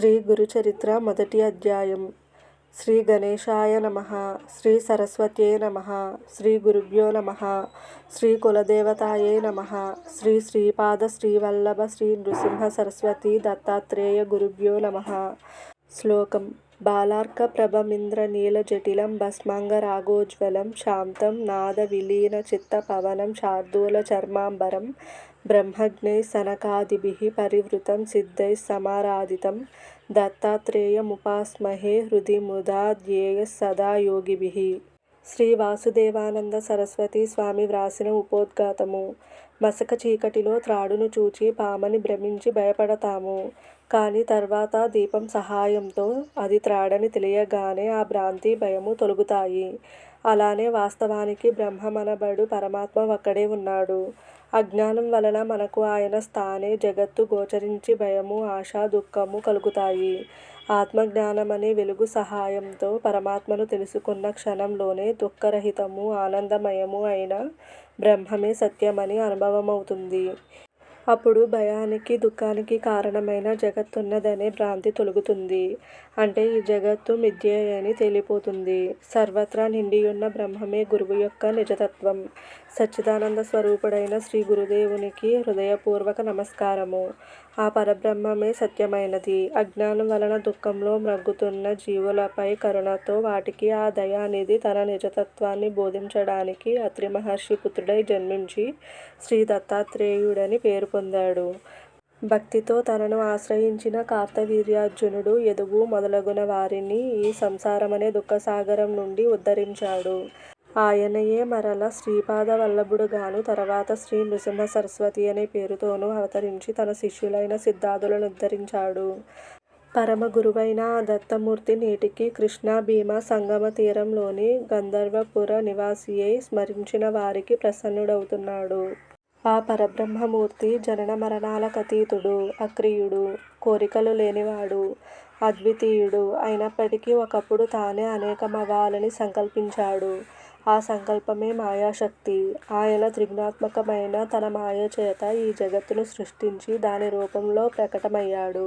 శ్రీ గురుచరిత్ర మొదటి అధ్యాయం. శ్రీ గణేశాయ నమ శ్రీ సరస్వత్యే నమ శ్రీ గురుభ్యో నమ శ్రీ కులదేవతాయే నమ శ్రీ శ్రీపాద శ్రీవల్లభ శ్రీ నృసింహ సరస్వతి దత్తాత్రేయ గురుభ్యో నమ. శ్లోకం. బాలార్క ప్రభమింద్ర నీల జటిలం భస్మాంగ రాగోజ్వలం శాంతం నాద విలీన చిత్త పవనం శార్దూల చర్మాంబరం బ్రహ్మజ్ఞై సనకాదిభిः పరివృతం సిద్ధైः సమారాధితం దత్తాత్రేయముపాస్మహే హృది ముదా ధ్యేయ సదా యోగిభిः శ్రీ వాసుదేవానంద సరస్వతి స్వామి వ్రాసిన ఉపోద్ఘాతము. మసక చీకటిలో త్రాడును చూచి పామని భ్రమించి భయపడతాము. కానీ తర్వాత దీపం సహాయంతో అది త్రాడని తెలియగానే ఆ భ్రాంతి భయము తొలగుతాయి. అలానే వాస్తవానికి బ్రహ్మమనబడు పరమాత్మ ఒక్కడే ఉన్నాడు. అజ్ఞానం వలన మనకు ఆయన స్థానే జగత్తు గోచరించి భయము ఆశ దుఃఖము కలుగుతాయి. ఆత్మజ్ఞానమనే వెలుగు సహాయంతో పరమాత్మను తెలుసుకున్న క్షణంలోనే దుఃఖరహితము ఆనందమయము అయిన బ్రహ్మమే సత్యమని అనుభవమవుతుంది. అప్పుడు భయానికి దుఃఖానికి కారణమైన జగత్తున్నదనే భ్రాంతి తొలుగుతుంది. అంటే ఈ జగత్తు మిథ్యే అని తేలిపోతుంది. సర్వత్రా నిండియున్న బ్రహ్మమే గురువు యొక్క నిజతత్వం. సచ్చిదానంద స్వరూపుడైన శ్రీ గురుదేవునికి హృదయపూర్వక నమస్కారము. ఆ పరబ్రహ్మమే సత్యమైనది. అజ్ఞానం వలన దుఃఖంలో మ్రగ్గుతున్న జీవులపై కరుణతో వాటికి ఆ దయ అనేది తన నిజతత్వాన్ని బోధించడానికి అత్రి మహర్షి పుత్రుడై జన్మించి శ్రీ దత్తాత్రేయుడని పేరు పొందాడు. భక్తితో తనను ఆశ్రయించిన కార్తవీర్యార్జునుడు యదువు మొదలగున వారిని ఈ సంసారమనే దుఃఖసాగరం నుండి ఉద్ధరించాడు. ఆయనయే మరల శ్రీపాద వల్లభుడుగాను తర్వాత శ్రీ నృసింహ సరస్వతి అనే పేరుతోనూ అవతరించి తన శిష్యులైన సిద్ధాదులను ఉద్ధరించాడు. పరమ గురువైన ఆ దత్తమూర్తి నేటికి కృష్ణా భీమా సంగమ తీరంలోని గంధర్వపుర నివాసియై స్మరించిన వారికి ప్రసన్నుడవుతున్నాడు. ఆ పరబ్రహ్మమూర్తి జనన మరణాలకతీతుడు అక్రియుడు కోరికలు లేనివాడు అద్వితీయుడు. అయినప్పటికీ ఒకప్పుడు తానే అనేకమవ్వాలని సంకల్పించాడు. ఆ సంకల్పమే మాయాశక్తి. ఆయన త్రిగుణాత్మకమైన తన మాయ చేత ఈ జగత్తును సృష్టించి దాని రూపంలో ప్రకటమయ్యాడు.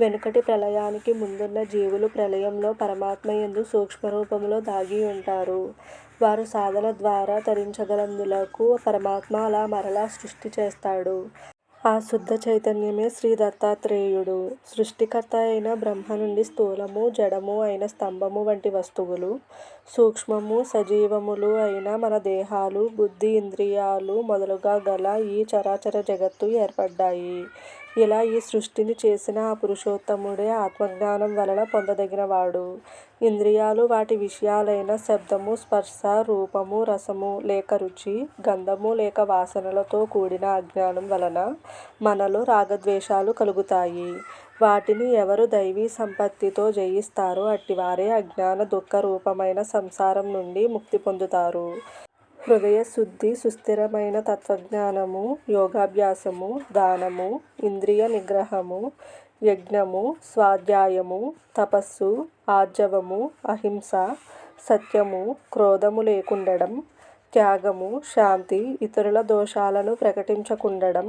వెనుకటి ప్రళయానికి ముందున్న జీవులు ప్రళయంలో పరమాత్మ యందు సూక్ష్మరూపంలో దాగి ఉంటారు. వారు సాధన ద్వారా తరించగలందులకు పరమాత్మ అలా మరలా సృష్టి చేస్తాడు. ఆ శుద్ధ చైతన్యమే శ్రీ దత్తాత్రేయుడు. సృష్టికర్త అయిన బ్రహ్మ నుండి స్థూలము జడము అయిన స్తంభము వంటి వస్తువులు సూక్ష్మము సజీవములు అయిన మన దేహాలు బుద్ధి ఇంద్రియాలు మొదలుగా గల ఈ చరాచర జగత్తు ఏర్పడ్డాయి. ఇలా ఈ సృష్టిని చేసిన ఆ పురుషోత్తముడే ఆత్మజ్ఞానం వలన పొందదగినవాడు. ఇంద్రియాలు వాటి విషయాలైన శబ్దము స్పర్శ రూపము రసము లేక రుచి గంధము లేక వాసనలతో కూడిన అజ్ఞానం వలన మనలో రాగద్వేషాలు కలుగుతాయి. వాటిని ఎవరు దైవీ సంపత్తితో జయిస్తారో అట్టివారే అజ్ఞాన దుఃఖ రూపమైన సంసారం నుండి ముక్తి పొందుతారు. హృదయ శుద్ధి సుస్థిరమైన తత్వజ్ఞానము యోగాభ్యాసము దానము ఇంద్రియ నిగ్రహము యజ్ఞము స్వాధ్యాయము తపస్సు ఆర్జవము అహింస సత్యము క్రోధము లేకుండడం త్యాగము శాంతి ఇతరుల దోషాలను ప్రకటించకుండడం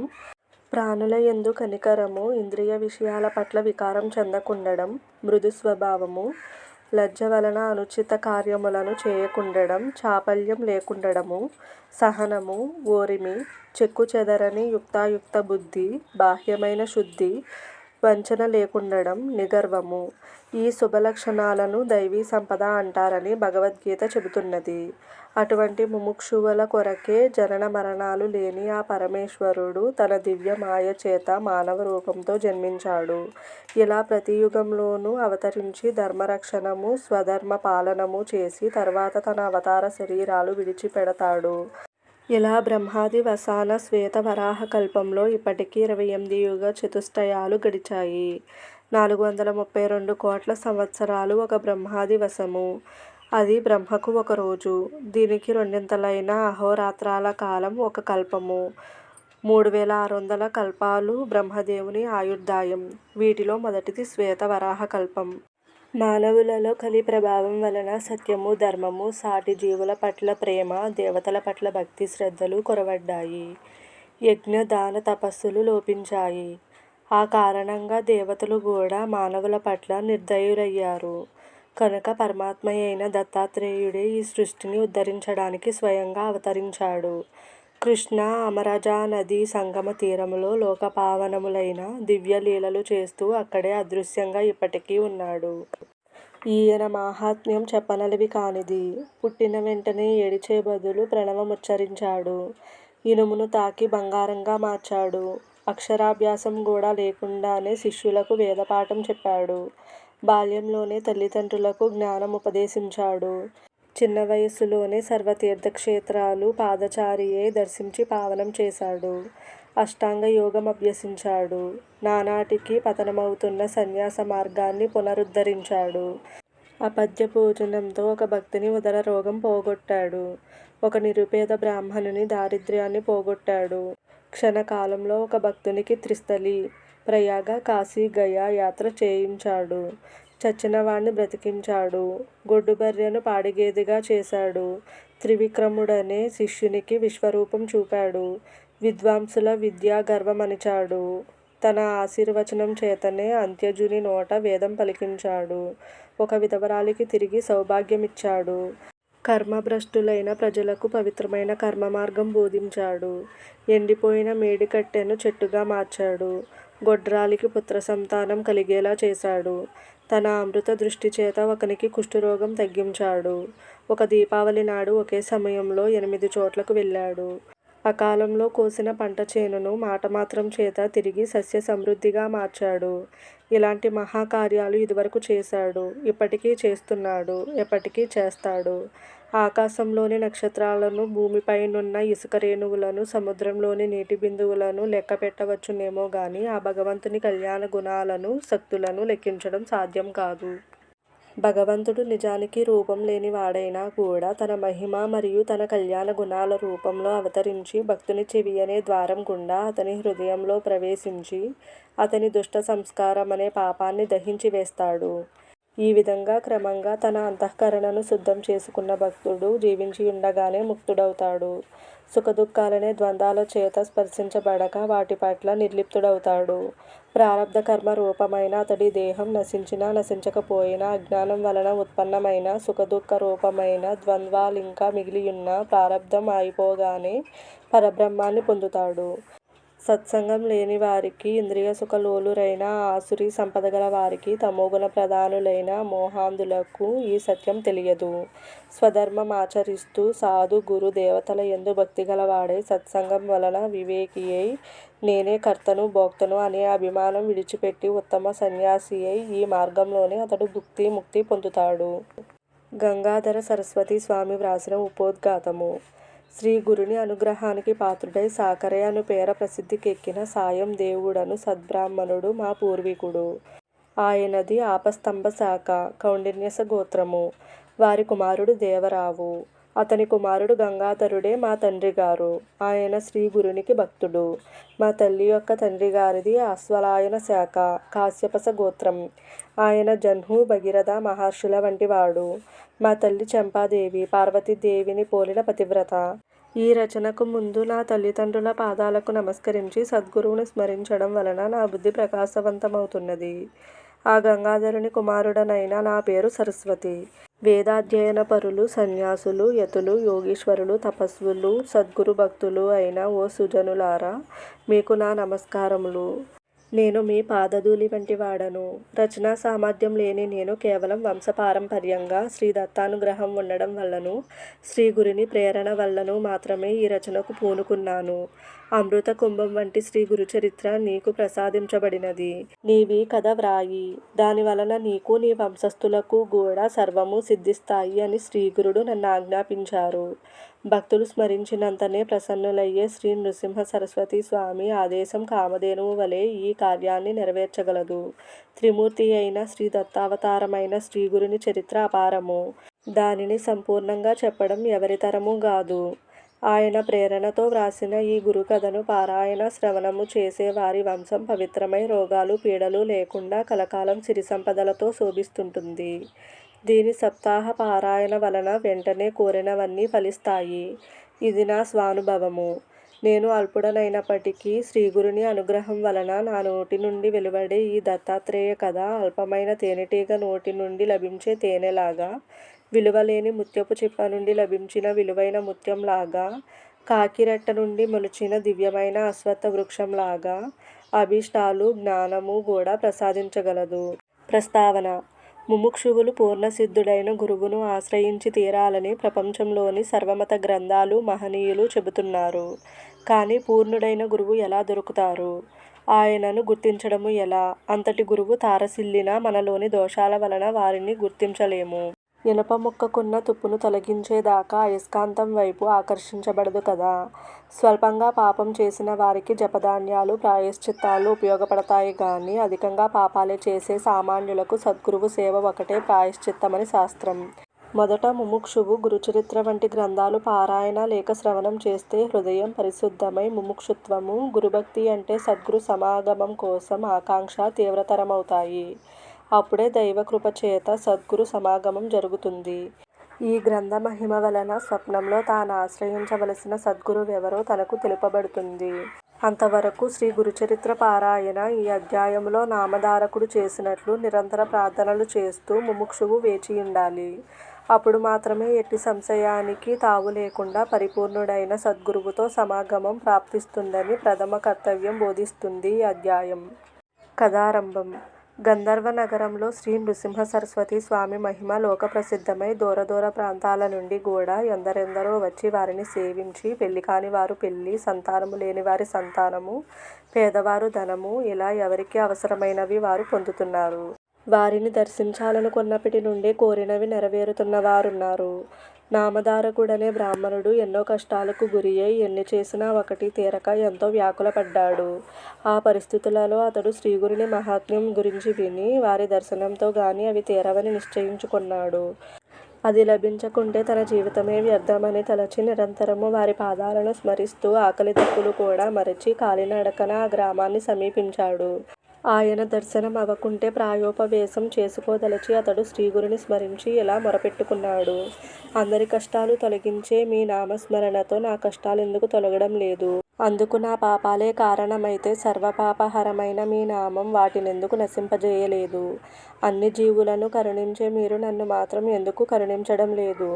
ప్రాణుల ఎందు కనికరము ఇంద్రియ విషయాల పట్ల వికారం చెందకుండడం మృదు స్వభావము లజ్జ వలన అనుచిత కార్యములను చేయకుండడం చాపల్యం లేకుండడము సహనము ఓరిమి చెక్కుచెదరని యుక్తాయుక్త బుద్ధి బాహ్యమైన శుద్ధి వంచన లేకుండడం నిగర్వము. ఈ శుభలక్షణాలను దైవీ సంపద అంటారని భగవద్గీత చెబుతున్నది. అటువంటి ముముక్షువుల కొరకే జనన మరణాలు లేని ఆ పరమేశ్వరుడు తన దివ్య మాయ చేత మానవ రూపంతో జన్మించాడు. ఇలా ప్రతి యుగంలోనూ అవతరించి ధర్మరక్షణము స్వధర్మ పాలనము చేసి తర్వాత తన అవతార శరీరాలు విడిచిపెడతాడు. ఇలా బ్రహ్మాది వసాన శ్వేత వరాహ కల్పంలో ఇప్పటికీ ఇరవై ఎనిమిది యుగ చతుష్టయాలు గడిచాయి. నాలుగు వందల ముప్పై రెండు కోట్ల సంవత్సరాలు ఒక బ్రహ్మాది వశము. అది బ్రహ్మకు ఒక రోజు. దీనికి రెండింతలైన అహోరాత్రాల కాలం ఒక కల్పము. మూడు వేల ఆరు వందల కల్పాలు బ్రహ్మదేవుని ఆయుర్దాయం. వీటిలో మొదటిది శ్వేత వరాహ కల్పం. మానవులలో కలి ప్రభావం వలన సత్యము ధర్మము సాటి జీవుల పట్ల ప్రేమ దేవతల పట్ల భక్తి శ్రద్ధలు కొరవడ్డాయి. యజ్ఞ దాన తపస్సులు లోపించాయి. ఆ కారణంగా దేవతలు కూడా మానవుల పట్ల నిర్దయులయ్యారు. కనుక పరమాత్మయైన దత్తాత్రేయుడే ఈ సృష్టిని ఉద్ధరించడానికి స్వయంగా అవతరించాడు. కృష్ణ అమరజానదీ సంగమ తీరములో లోకపావనములైన దివ్యలీలలు చేస్తూ అక్కడే అదృశ్యంగా ఇప్పటికీ ఉన్నాడు. ఈయన మాహాత్మ్యం చెప్పనలివి కానిది. పుట్టిన వెంటనే ఏడిచే బదులు ప్రణవముచ్చరించాడు. ఇనుమును తాకి బంగారంగా మార్చాడు. అక్షరాభ్యాసం కూడా లేకుండానే శిష్యులకు వేదపాఠం చెప్పాడు. బాల్యంలోనే తల్లిదండ్రులకు జ్ఞానం ఉపదేశించాడు చిన్న వయస్సులోనే సర్వతీర్థక్షేత్రాలు పాదచారియే దర్శించి పావనం చేశాడు. అష్టాంగ యోగం అభ్యసించాడు నానాటికి పతనమవుతున్న సన్యాస మార్గాన్ని పునరుద్ధరించాడు. అపద్య భోజనంతో ఒక భక్తిని ఉదర రోగం పోగొట్టాడు. ఒక నిరుపేద బ్రాహ్మణుని దారిద్ర్యాన్ని పోగొట్టాడు. క్షణకాలంలో ఒక భక్తునికి త్రిస్థలి, ప్రయాగ, కాశీ, గయా యాత్ర చేయించాడు. చచ్చినవాణ్ణి బ్రతికించాడు. గొడ్డు గొడ్డుబర్రెను పాడిగేదిగా చేశాడు. త్రివిక్రముడనే శిష్యునికి విశ్వరూపం చూపాడు. విద్వాంసుల విద్యా గర్వమణిచాడు. తన ఆశీర్వచనం చేతనే అంత్యజుని నోట వేదం పలికించాడు. ఒక విధవరాలికి తిరిగి సౌభాగ్యమిచ్చాడు. కర్మభ్రష్టులైన ప్రజలకు పవిత్రమైన కర్మ మార్గం బోధించాడు. ఎండిపోయిన మేడికట్టెను చెట్టుగా మార్చాడు. గొడ్రాలికి పుత్రసంతానం కలిగేలా చేశాడు. తన అమృత దృష్టి చేత ఒకనికి కుష్ఠరోగం తగ్గించాడు. ఒక దీపావళి నాడు ఒకే సమయంలో ఎనిమిది చోట్లకు వెళ్ళాడు. అకాలంలో కోసిన పంట చేనును మాట మాటమాత్రం చేత తిరిగి సస్య సమృద్ధిగా మార్చాడు. ఇలాంటి మహాకార్యాలు ఇదివరకు చేశాడు. ఇప్పటికీ చేస్తున్నాడు. ఎప్పటికీ చేస్తాడు. ఆకాశంలోని నక్షత్రాలను, భూమిపైనున్న ఇసుక రేణువులను, సముద్రంలోని నీటి బిందువులను లెక్కపెట్టవచ్చునేమో గాని ఆ భగవంతుని కళ్యాణ గుణాలను, శక్తులను లెక్కించడం సాధ్యం కాదు. భగవంతుడు నిజానికి రూపం లేనివాడైనా కూడా తన మహిమ మరియు తన కళ్యాణ గుణాల రూపంలో అవతరించి భక్తుని చెవి అనే ద్వారం గుండా అతని హృదయంలో ప్రవేశించి అతని దుష్ట సంస్కారం అనే పాపాన్ని దహించి వేస్తాడు. ఈ విధంగా క్రమంగా తన అంతఃకరణను శుద్ధం చేసుకున్న భక్తుడు జీవించి ఉండగానే ముక్తుడవుతాడు. సుఖదుఃఖాలనే స్పర్శించబడక వాటి పట్ల నిర్లిప్తుడవుతాడు. ప్రారబ్ధకర్మ రూపమైన అతడి దేహం నశించినా నశించకపోయినా అజ్ఞానం వలన ఉత్పన్నమైన సుఖదుఃఖ రూపమైన ద్వంద్వాలింకా మిగిలియున్నా ప్రారబ్ధం అయిపోగానే పరబ్రహ్మాన్ని పొందుతాడు. సత్సంగం లేని వారికి ఇంద్రియ సుఖలోలురైన ఆసురి సంపదగల వారికి తమోగుణ ప్రధానులైన మోహాంధులకు ఈ సత్యం తెలియదు. స్వధర్మం ఆచరిస్తూ సాధు గురు దేవతల ఎందు భక్తి గలవాడే సత్సంగం వలన వివేకియై నేనే కర్తను భోక్తను అనే అభిమానం విడిచిపెట్టి ఉత్తమ సన్యాసియై ఈ మార్గంలోనే అతడు భుక్తి ముక్తి పొందుతాడు. గంగాధర సరస్వతి స్వామి వ్రాసిన ఉపోద్ఘాతము శ్రీ గురుని అనుగ్రహానికి పాత్రుడై సాకరే అను పేర ప్రసిద్ధికెక్కిన సాయం దేవుడను సద్బ్రాహ్మణుడు మా పూర్వీకుడు. ఆయనది ఆపస్తంభ శాఖ. కౌండిన్యస గోత్రము. వారి కుమారుడు దేవరావు. అతని కుమారుడు గంగాధరుడే మా తండ్రి గారు ఆయన శ్రీ గురునికి భక్తుడు. మా తల్లి యొక్క తండ్రి గారిది ఆశ్వలాయన శాఖ. కాశ్యపస గోత్రం. ఆయన జన్హు భగీరథ మహర్షుల వంటివాడు. మా తల్లి చంపాదేవి పార్వతీదేవిని పోలిన పతివ్రత. ఈ రచనకు ముందు నా తల్లిదండ్రుల పాదాలకు నమస్కరించి సద్గురువును స్మరించడం వలన నా బుద్ధి ప్రకాశవంతమవుతున్నది. ఆ గంగాధరుని కుమారుడనైన నా పేరు సరస్వతి. వేదాధ్యయన పరులు సన్యాసులు, యతులు, యోగీశ్వరులు, తపస్వులు, సద్గురు భక్తులు అయిన ఓ సుజనులారా మీకు నా నమస్కారములు. నేను మీ పాదధూళి వంటివాడను. రచనా సామర్థ్యం లేని నేను కేవలం వంశపారంపర్యంగా శ్రీ దత్తానుగ్రహం ఉండడం వల్లను శ్రీ గురిని ప్రేరణ వల్లను మాత్రమే ఈ రచనకు పూనుకున్నాను. అమృత కుంభం వంటి శ్రీ గురుచరిత్ర నీకు ప్రసాదించబడినది. నీవి కథ వ్రాయి. దాని వలన నీకు నీ వంశస్థులకు కూడా సర్వము సిద్ధిస్తాయి అని శ్రీగురుడు నన్నాజ్ఞాపించారు. భక్తులు స్మరించినంతనే ప్రసన్నులయ్యే శ్రీ నృసింహ సరస్వతి స్వామి ఆదేశం కామధేనువు వలె ఈ కార్యాన్ని నెరవేర్చగలదు. త్రిమూర్తి అయిన శ్రీ దత్తావతారమైన శ్రీగురుని చరిత్ర అపారము. దానిని సంపూర్ణంగా చెప్పడం ఎవరితరము కాదు ఆయన ప్రేరణతో వ్రాసిన ఈ గురుకథను పారాయణ, శ్రవణము చేసే వారి వంశం పవిత్రమై రోగాలు పీడలు లేకుండా కలకాలం సిరి సంపదలతో శోభిస్తుంటుంది. దీని సప్తాహ పారాయణ వలన వెంటనే కోరినవన్నీ ఫలిస్తాయి. ఇది నా స్వానుభవము. నేను అల్పుడనైనప్పటికీ శ్రీగురుని అనుగ్రహం వలన నా నోటి నుండి వెలువడే ఈ దత్తాత్రేయ కథ అల్పమైన తేనెటీగ నోటి నుండి లభించే తేనెలాగా విలువలేని ముత్యపు చిప్ప నుండి లభించిన విలువైన ముత్యంలాగా కాకిరెట్ట నుండి మొలిచిన దివ్యమైన అశ్వత్థ వృక్షంలాగా అభీష్టాలు జ్ఞానము కూడా ప్రసాదించగలదు. ప్రస్తావన ముముక్షువులు పూర్ణసిద్ధుడైన గురువును ఆశ్రయించి తీరాలని ప్రపంచంలోని సర్వమత గ్రంథాలు మహనీయులు చెబుతున్నారు. కానీ పూర్ణుడైన గురువు ఎలా దొరుకుతారు? ఆయనను గుర్తించడము ఎలా? అంతటి గురువు తారసిల్లిన మనలోని దోషాల వలన వారిని గుర్తించలేము. ఇనప ముక్కకున్న తుప్పును తొలగించేదాకా అయస్కాంతం వైపు ఆకర్షించబడదు కదా. స్వల్పంగా పాపం చేసిన వారికి జపధాన్యాలు ప్రాయశ్చిత్తాలు ఉపయోగపడతాయి కానీ అధికంగా పాపాలే చేసే సామాన్యులకు సద్గురువు సేవ ఒకటే ప్రాయశ్చిత్తమని శాస్త్రం. మొదట ముముక్షువు గురుచరిత్ర వంటి గ్రంథాలు పారాయణ లేక శ్రవణం చేస్తే హృదయం పరిశుద్ధమై ముముక్షుత్వము గురుభక్తి అంటే సద్గురు సమాగమం కోసం ఆకాంక్ష తీవ్రతరమవుతాయి. అప్పుడే దైవ కృప చేత సద్గురు సమాగమం జరుగుతుంది. ఈ గ్రంథ మహిమ వలన స్వప్నంలో తాను ఆశ్రయించవలసిన సద్గురువెవరో తనకు తెలుపబడుతుంది. అంతవరకు శ్రీ గురుచరిత్ర పారాయణ ఈ అధ్యాయంలో నామధారకుడు చేసినట్లు నిరంతర ప్రార్థనలు చేస్తూ ముముక్షువు వేచియుండాలి అప్పుడు మాత్రమే ఎట్టి సంశయానికి తావు లేకుండా పరిపూర్ణుడైన సద్గురువుతో సమాగమం ప్రాప్తిస్తుందని ప్రథమ కర్తవ్యం బోధిస్తుంది ఈ అధ్యాయం. కథారంభం. గంధర్వ నగరంలో శ్రీ నృసింహ సరస్వతి స్వామి మహిమ లోక ప్రసిద్ధమై దూర దూర ప్రాంతాల నుండి కూడా ఎందరెందరో వచ్చి వారిని సేవించి పెళ్ళి కాని వారు పెళ్ళి సంతానము లేని వారి సంతానము పేదవారు ధనము ఇలా ఎవరికి అవసరమైనవి వారు పొందుతున్నారు. వారిని దర్శించాలనుకున్నప్పటి నుండి కోరినవి నెరవేరుతున్న వారున్నారు. నామధారకుడనే బ్రాహ్మణుడు ఎన్నో కష్టాలకు గురి అయి ఎన్ని చేసినా ఒకటి తీరక ఎంతో వ్యాకులపడ్డాడు. ఆ పరిస్థితులలో అతడు శ్రీగురుని మహాత్మ్యం గురించి విని వారి దర్శనంతో గాని అవి తీరవని నిశ్చయించుకున్నాడు. అది లభించకుంటే తన జీవితమే వ్యర్థమని తలచి నిరంతరము వారి పాదాలను స్మరిస్తూ ఆకలి దప్పులు కూడా మరచి కాలినడకన ఆ గ్రామాన్ని సమీపించాడు. ఆయన దర్శనం అవ్వకుంటే ప్రాయోపవేశం చేసుకోదలచి అతడు శ్రీగురుని స్మరించి ఇలా మొరపెట్టుకున్నాడు. అందరి కష్టాలు తొలగించే మీ నామస్మరణతో నా కష్టాలు ఎందుకు తొలగడం లేదు. అందుకు నా పాపాలే కారణమైతే సర్వపాపహరమైన మీ నామం వాటినెందుకు నశింపజేయలేదు. అన్ని జీవులను కరుణించే మీరు నన్ను మాత్రం ఎందుకు కరుణించడం లేదు?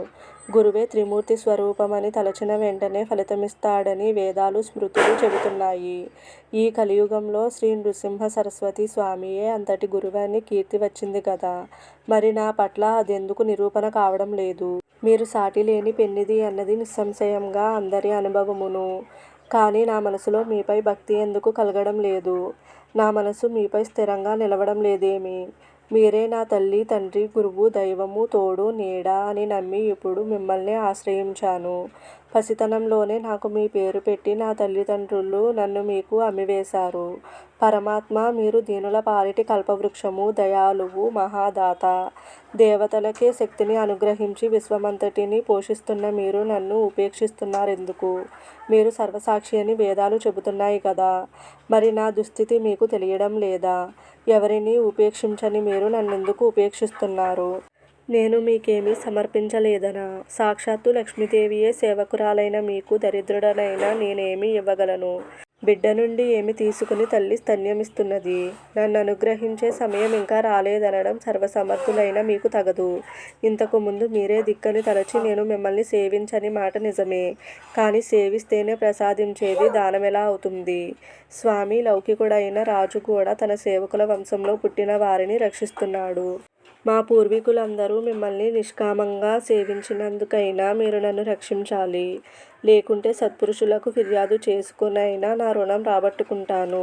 గురువే త్రిమూర్తి స్వరూపమని తలచిన వెంటనే ఫలితమిస్తాడని వేదాలు స్మృతులు చెబుతున్నాయి. ఈ కలియుగంలో శ్రీ నృసింహ సరస్వతి స్వామియే అంతటి గురువాన్ని కీర్తి వచ్చింది కదా మరి నా పట్ల అదెందుకు నిరూపణ కావడం లేదు? మీరు సాటి లేని పెన్నిది అన్నది నిస్సంశయంగా అందరి అనుభవమును. కానీ నా మనసులో మీపై భక్తి ఎందుకు కలగడం లేదు? నా మనసు మీపై స్థిరంగా నిలవడం లేదేమి? మీరే నా తల్లి తండ్రి గురువు దైవము తోడు నీడ అని నమ్మి ఇప్పుడు మిమ్మల్ని ఆశ్రయించాను. పసితనంలోనే నాకు మీ పేరు పెట్టి నా తల్లిదండ్రులు నన్ను మీకు అమ్మివేశారు. పరమాత్మ మీరు దీనుల పాలిటి కల్పవృక్షము దయాలువు మహాదాత. దేవతలకే శక్తిని అనుగ్రహించి విశ్వమంతటిని పోషిస్తున్న మీరు నన్ను ఉపేక్షిస్తున్నారెందుకు? మీరు సర్వసాక్షి అని వేదాలు చెబుతున్నాయి కదా. మరి నా దుస్థితి మీకు తెలియడం లేదా? ఎవరిని ఉపేక్షించని మీరు నన్నెందుకు ఉపేక్షిస్తున్నారు? నేను మీకేమీ సమర్పించలేదనా? సాక్షాత్తు లక్ష్మీదేవియే సేవకురాలైన మీకు దరిద్రుడనైన నేనేమి ఇవ్వగలను. బిడ్డ నుండి ఏమి తీసుకుని తల్లి స్తన్యమిస్తున్నది? నన్ను అనుగ్రహించే సమయం ఇంకా రాలేదనడం సర్వసమర్థులైన మీకు తగదు. ఇంతకు ముందు మీరే దిక్కని తలచి నేను మిమ్మల్ని సేవించని మాట నిజమే. కానీ సేవిస్తేనే ప్రసాదించేది దానమెలా అవుతుంది? స్వామి లౌకికుడైన రాజు కూడా తన సేవకుల వంశంలో పుట్టిన వారిని రక్షిస్తున్నాడు. మా పూర్వీకులందరూ మిమ్మల్ని నిష్కామంగా సేవించినందుకైనా మీరు నన్ను రక్షించాలి. లేకుంటే సత్పురుషులకు ఫిర్యాదు చేసుకునైనా నా రుణం రాబట్టుకుంటాను.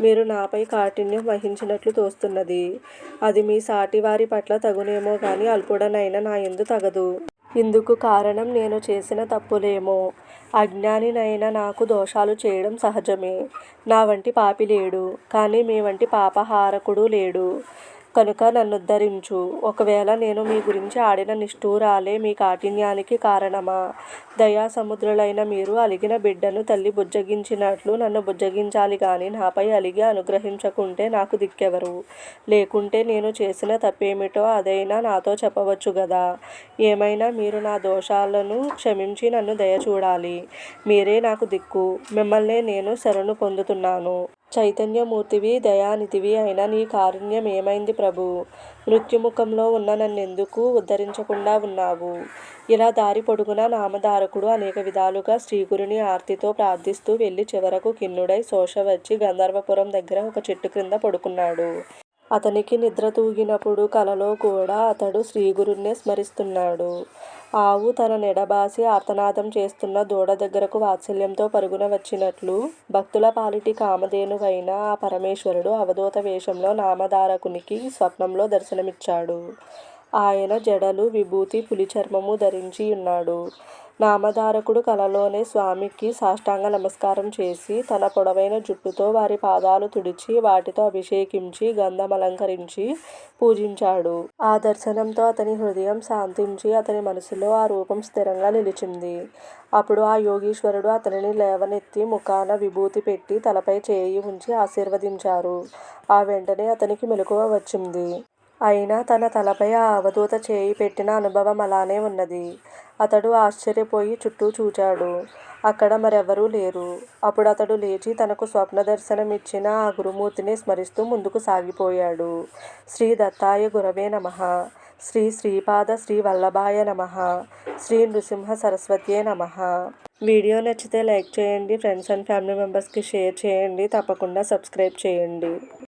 మీరు నాపై కాఠిన్యం వహించినట్లు తోస్తున్నది. అది మీ సాటివారి పట్ల తగునేమో కానీ అల్పుడనైనా నా ఎందు తగదు. ఇందుకు కారణం నేను చేసిన తప్పులేమో. అజ్ఞానినైన నాకు దోషాలు చేయడం సహజమే. నా వంటి పాపి లేడు. కానీ మీ వంటి పాపహారకుడు లేడు. కనుక నన్నుద్ధరించు ఒకవేళ నేను మీ గురించి ఆడిన నిష్ఠూరాలే మీ కాఠిన్యానికి కారణమా? దయాసముద్రులైన మీరు అలిగిన బిడ్డను తల్లి బుజ్జగించినట్లు నన్ను బుజ్జగించాలి కానీ నాపై అలిగి అనుగ్రహించకుంటే నాకు దిక్కెవరు? లేకుంటే నేను చేసిన తప్పేమిటో అదైనా నాతో చెప్పవచ్చు కదా ఏమైనా మీరు నా దోషాలను క్షమించి నన్ను దయ చూడాలి మీరే నాకు దిక్కు. మిమ్మల్నే నేను శరణు పొందుతున్నాను. చైతన్యమూర్తివి దయానిధివి అయిన నీ కారుణ్యం ఏమైంది ప్రభూ? మృత్యుముఖంలో ఉన్న నన్నెందుకు ఉద్ధరించకుండా ఉన్నావు? ఇలా దారి పొడుగున నామధారకుడు అనేక విధాలుగా శ్రీగురుని ఆర్తితో ప్రార్థిస్తూ వెళ్ళి చివరకు కిన్నుడై శోష వచ్చి గంధర్వపురం దగ్గర ఒక చెట్టు క్రింద పడుకున్నాడు. అతనికి నిద్ర తూగినప్పుడు కలలో కూడా అతడు శ్రీగురుణ్ణే స్మరిస్తున్నాడు. ఆవు తన నెడబాసి ఆర్తనాదం చేస్తున్న దూడ దగ్గరకు వాత్సల్యంతో పరుగున వచ్చినట్లు భక్తుల పాలిటి కామధేనువైన ఆ పరమేశ్వరుడు అవధూత వేషంలో నామధారకునికి స్వప్నంలో దర్శనమిచ్చాడు. ఆయన జడలు విభూతి పులి చర్మము ధరించి ఉన్నాడు. నామధారకుడు కలలోనే స్వామికి సాష్టాంగ నమస్కారం చేసి తన పొడవైన జుట్టుతో వారి పాదాలు తుడిచి వాటితో అభిషేకించి గంధం అలంకరించి పూజించాడు. ఆ దర్శనంతో అతని హృదయం శాంతించి అతని మనసులో ఆ రూపం స్థిరంగా నిలిచింది. అప్పుడు ఆ యోగీశ్వరుడు అతనిని లేవనెత్తి ముఖాన విభూతి పెట్టి తలపై చేయి ఉంచి ఆశీర్వదించారు. ఆ వెంటనే అతనికి మెలకువ వచ్చింది. అయినా తన తలపై ఆ అవధూత చేయి పెట్టిన అనుభవం అలానే ఉన్నది. అతడు ఆశ్చర్యపోయి చుట్టూ చూచాడు. అక్కడ మరెవరూ లేరు. అప్పుడు అతడు లేచి తనకు స్వప్న దర్శనం ఇచ్చిన ఆ గురుమూర్తిని స్మరిస్తూ ముందుకు సాగిపోయాడు. శ్రీ దత్తాయ గురవే నమ. శ్రీ శ్రీపాద శ్రీ వల్లభాయ నమ. శ్రీ నృసింహ సరస్వతియే నమ. వీడియో నచ్చితే లైక్ చేయండి. ఫ్రెండ్స్ అండ్ ఫ్యామిలీ మెంబర్స్కి షేర్ చేయండి. తప్పకుండా సబ్స్క్రైబ్ చేయండి.